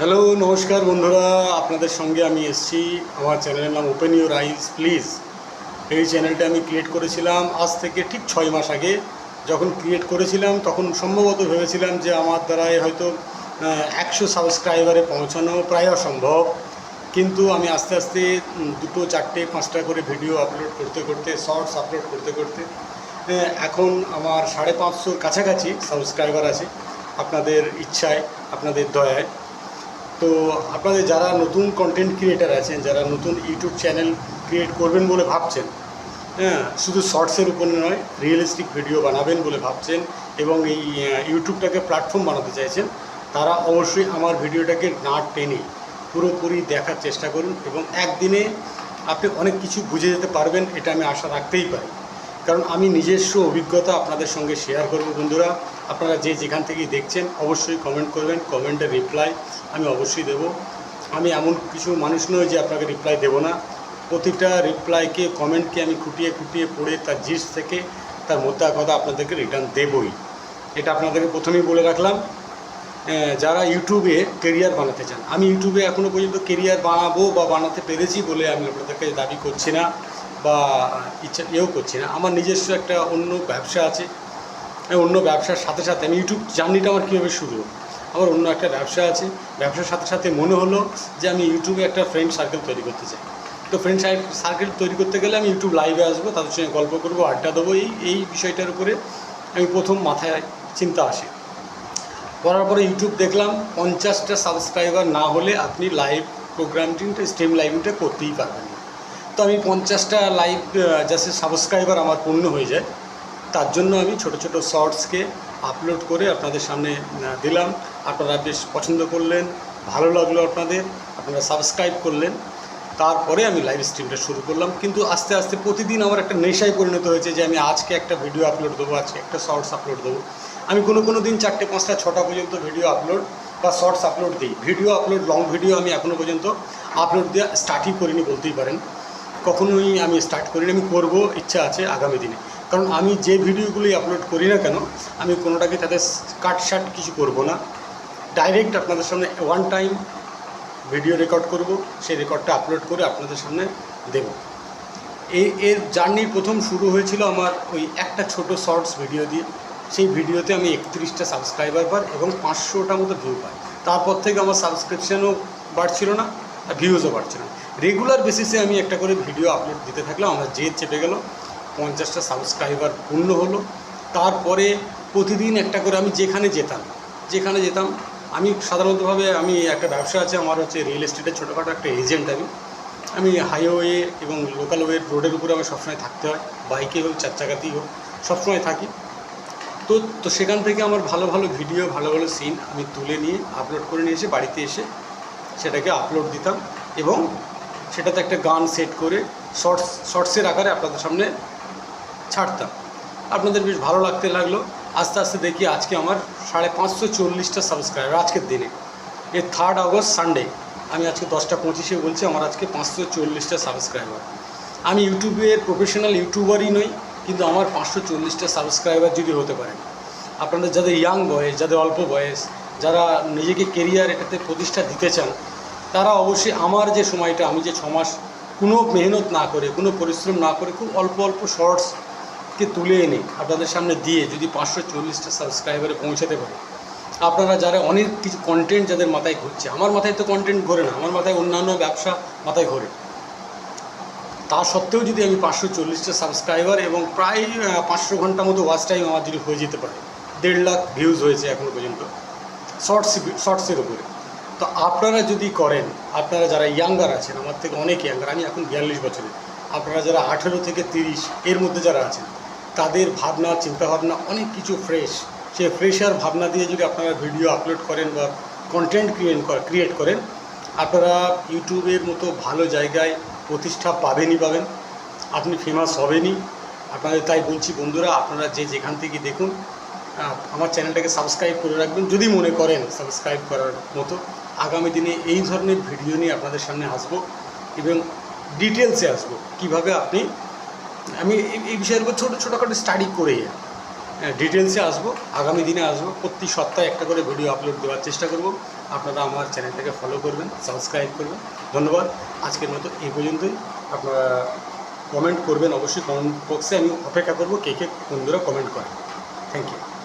Hello নমস্কার বন্ধুরা। আপনাদের সঙ্গে আমি এসছি। আমার চ্যানেলের নাম ওপেন ইউর আইস প্লিজ এই চ্যানেলটা আমি ক্রিয়েট করেছিলাম আজ থেকে ঠিক ছয় মাস আগে। যখন ক্রিয়েট করেছিলাম, তখন সম্ভবত ভেবেছিলাম যে আমার দ্বারাই হয়তো একশো সাবস্ক্রাইবারে পৌঁছানো প্রায় অসম্ভব। কিন্তু আমি আস্তে আস্তে দুটো, চারটে, পাঁচটা করে ভিডিও আপলোড করতে করতে শর্টস আপলোড করতে করতে এখন আমার সাড়ে পাঁচশোর কাছাকাছি সাবস্ক্রাইবার আছে। আপনাদের ইচ্ছায়, আপনাদের দয়ায়। তো আপনাদের যারা নতুন কন্টেন্ট ক্রিয়েটার আছেন, যারা নতুন ইউটিউব চ্যানেল ক্রিয়েট করবেন বলে ভাবছেন হ্যাঁ শুধু শর্টসের উপর নয় রিয়েলিস্টিক ভিডিও বানাবেন বলে ভাবছেন এবং এই ইউটিউবটাকে প্ল্যাটফর্ম বানাতে চাইছেন, তারা অবশ্যই আমার ভিডিওটাকে না টেনে পুরোপুরি দেখার চেষ্টা করুন এবং একদিনে আপনি অনেক কিছু বুঝে যেতে পারবেন, এটা আমি আশা রাখতেই পারি। কারণ আমি নিজস্ব অভিজ্ঞতা আপনাদের সঙ্গে শেয়ার করব বন্ধুরা। আপনারা যে যেখান থেকেই দেখছেন, অবশ্যই কমেন্ট করবেন কমেন্টের রিপ্লাই আমি অবশ্যই দেব। আমি এমন কিছু মানুষ নই যে আপনাকে রিপ্লাই দেব না। প্রতিটা রিপ্লাইকে কমেন্টকে আমি খুঁটিয়ে খুঁটিয়ে পড়ে তার জিস থেকে তার মোদ্দা কথা আপনাদেরকে রিটার্ন দেবই। এটা আপনাদেরকে প্রথমেই বলে রাখলাম। যারা ইউটিউবে কেরিয়ার বানাতে চান, আমি ইউটিউবে এখনও পর্যন্ত কেরিয়ার বানাবো বা বানাতে পেরেছি বলে আমি আপনাদেরকে দাবি করছি না। বা ইচ্ছা এও করছি না। আমার নিজস্ব একটা অন্য ব্যবসা আছে। অন্য ব্যবসার সাথে সাথে আমি ইউটিউব জার্নিটা আমার কীভাবে শুরু আমার অন্য একটা ব্যবসা আছে। ব্যবসার সাথে সাথে মনে হলো যে আমি ইউটিউবে একটা ফ্রেন্ড সার্কেল তৈরি করতে চাই। তো ফ্রেন্ড সার্কেল তৈরি করতে গেলে আমি ইউটিউব লাইভে আসব, তাদের সঙ্গে গল্প করব, আড্ডা দেবো। এই এই বিষয়টার উপরে আমি প্রথম মাথায় চিন্তা আসে। করার পরে ইউটিউব দেখলাম, পঞ্চাশটা সাবস্ক্রাইবার না হলে আপনি লাইভ প্রোগ্রামটিংটা স্ট্রিম লাইভিংটা করতেই পারবেন না। তো আমি পঞ্চাশটা লাইভ যাতে সাবস্ক্রাইবার আমার পূর্ণ হয়ে যায়। তার জন্য আমি ছোট ছোট শর্টসকে আপলোড করে আপনাদের সামনে দিলাম। আপনারা বেশ পছন্দ করলেন, ভালো লাগল আপনাদের, আপনারা সাবস্ক্রাইব করলেন। তারপরে আমি লাইভ স্ট্রিমটা শুরু করলাম। কিন্তু আস্তে আস্তে প্রতিদিন আমার একটা নেশায় পরিণত হয়েছে যে আমি আজকে একটা ভিডিও আপলোড দেবো, আজকে একটা শর্টস আপলোড দেবো। আমি কোনো কোনো দিন চারটে, পাঁচটা, ছটা পর্যন্ত ভিডিও আপলোড বা শর্টস আপলোড দিই। ভিডিও আপলোড লং ভিডিও আমি এখনও পর্যন্ত আপলোড দেওয়া স্টার্টই করিনি, বলতেই পারেন। কখনোই আমি স্টার্ট করিনি, আমি করব, ইচ্ছা আছে আগামী দিনে। কারণ আমি যে ভিডিওগুলি আপলোড করি না কেন, আমি কোনোটাকে তাদের কাট শাট কিছু করব না। ডাইরেক্ট আপনাদের সামনে ওয়ান টাইম ভিডিও রেকর্ড করব, সেই রেকর্ডটা আপলোড করে আপনাদের সামনে দেব। এই এর জার্নির প্রথম শুরু হয়েছিল আমার ওই একটা ছোট শর্টস ভিডিও দিয়ে। সেই ভিডিওতে আমি একত্রিশটা সাবস্ক্রাইবার পাই এবং পাঁচশোটা মতো ভিউ পাই। তারপর থেকে আমার সাবস্ক্রিপশানও বাড়ছিল না। ভিউজও বাড়ছিল না। রেগুলার বেসিসে আমি একটা করে ভিডিও আপলোড দিতে থাকলাম, আমার জেদ চেপে গেল। পঞ্চাশটা সাবস্ক্রাইবার পূর্ণ হলো। তারপরে প্রতিদিন একটা করে আমি যেখানে যেতাম যেখানে যেতাম, আমি সাধারণতভাবে আমি একটা ব্যবসা আছে, আমার হচ্ছে রিয়েল এস্টেটের ছোটোখাটো একটা এজেন্ট আমি। আমি হাইওয়ে এবং লোকাল ওয়ে রোডের উপরে আমার সবসময় থাকতে হয়। বাইকে হোক চার চাকাতেই হোক, সবসময় থাকি। তো তো সেখান থেকে আমার ভালো ভালো ভিডিও ভালো ভালো সিন আমি তুলে নিয়ে আপলোড করে নিয়ে এসে বাড়িতে এসে সেটাকে আপলোড দিতাম এবং সেটাতে একটা গান সেট করে শর্টস শর্টসের আকারে আপনাদের সামনে ছাড়তাম। আপনাদের বেশ ভালো লাগতে লাগল। আস্তে আস্তে দেখি আজকে আমার সাড়ে পাঁচশো চল্লিশটা সাবস্ক্রাইবার আজকের দিনে। এর থার্ড আগস্ট সানডে আমি আজকে দশটা পঁচিশে বলছি আমার আজকে পাঁচশো চল্লিশটা সাবস্ক্রাইবার আমি ইউটিউবের প্রফেশনাল ইউটিউবারই নই, কিন্তু আমার পাঁচশো চল্লিশটা সাবস্ক্রাইবার যদি হতে পারে। আপনাদের যাদের ইয়াং বয়স, যাদের অল্প বয়স যারা নিজেকে কেরিয়ার এটাতে প্রতিষ্ঠা দিতে চান, তারা অবশ্যই আমার যে সময়টা, আমি যে ছমাস কোনো মেহনত না করে, কোনো পরিশ্রম না করে খুব অল্প অল্প শর্টসকে তুলে এনে আপনাদের সামনে দিয়ে যদি পাঁচশো চল্লিশটা সাবস্ক্রাইবারে পৌঁছাতে পারে। আপনারা যারা অনেক কিছু কন্টেন্ট যাদের মাথায় ঘুরছে, আমার মাথায় তো কন্টেন্ট ঘোরে না, আমার মাথায় অন্যান্য ব্যবসা মাথায় ঘোরে। তা সত্ত্বেও যদি আমি পাঁচশো চল্লিশটা সাবস্ক্রাইবার এবং প্রায় পাঁচশো ঘণ্টা মতো ওয়াচ টাইম আমার যদি হয়ে যেতে পারে, দেড় লাখ ভিউজ হয়েছে এখনও পর্যন্ত। শর্টস শর্টসের উপরে। তো আপনারা যদি করেন, আপনারা যারা ইয়াঙ্গার আছেন, আমার থেকে অনেক ইয়াঙ্গার আমি এখন বিয়াল্লিশ বছরের, আপনারা যারা আঠেরো থেকে তিরিশ, এর মধ্যে যারা আছেন, তাদের ভাবনা, চিন্তাভাবনা অনেক কিছু ফ্রেশ সে ফ্রেশার ভাবনা দিয়ে যদি আপনারা ভিডিও আপলোড করেন বা কন্টেন্ট ক্রিয়েট ক্রিয়েট করেন, আপনারা ইউটিউবের মতো ভালো জায়গায় প্রতিষ্ঠা পাবেনই পাবেন। আপনি ফেমাস হবেনই। আপনাদের তাই বলছি বন্ধুরা, আপনারা যে যেখান থেকে দেখুন আমার চ্যানেলটাকে সাবস্ক্রাইব করে রাখবেন, যদি মনে করেন সাবস্ক্রাইব করার মতো। আগামী দিনে এই ধরনের ভিডিও নিয়ে আপনাদের সামনে আসব এবং ডিটেলসে আসব কীভাবে আপনি, আমি এই- বিষয়ের উপর ছোটো, ছোটোখাটো স্টাডি করে ডিটেলসে আসব, আগামী দিনে আসব, প্রতি সপ্তাহে একটা করে ভিডিও আপলোড দেওয়ার চেষ্টা করব। আপনারা আমার চ্যানেলটাকে ফলো করবেন সাবস্ক্রাইব করবেন। ধন্যবাদ, আজকের মতো এই পর্যন্তই। আপনারা কমেন্ট করবেন অবশ্যই কমেন্ট বক্সে আমি অপেক্ষা করব কে কে বন্ধুরা কমেন্ট করেন। Thank you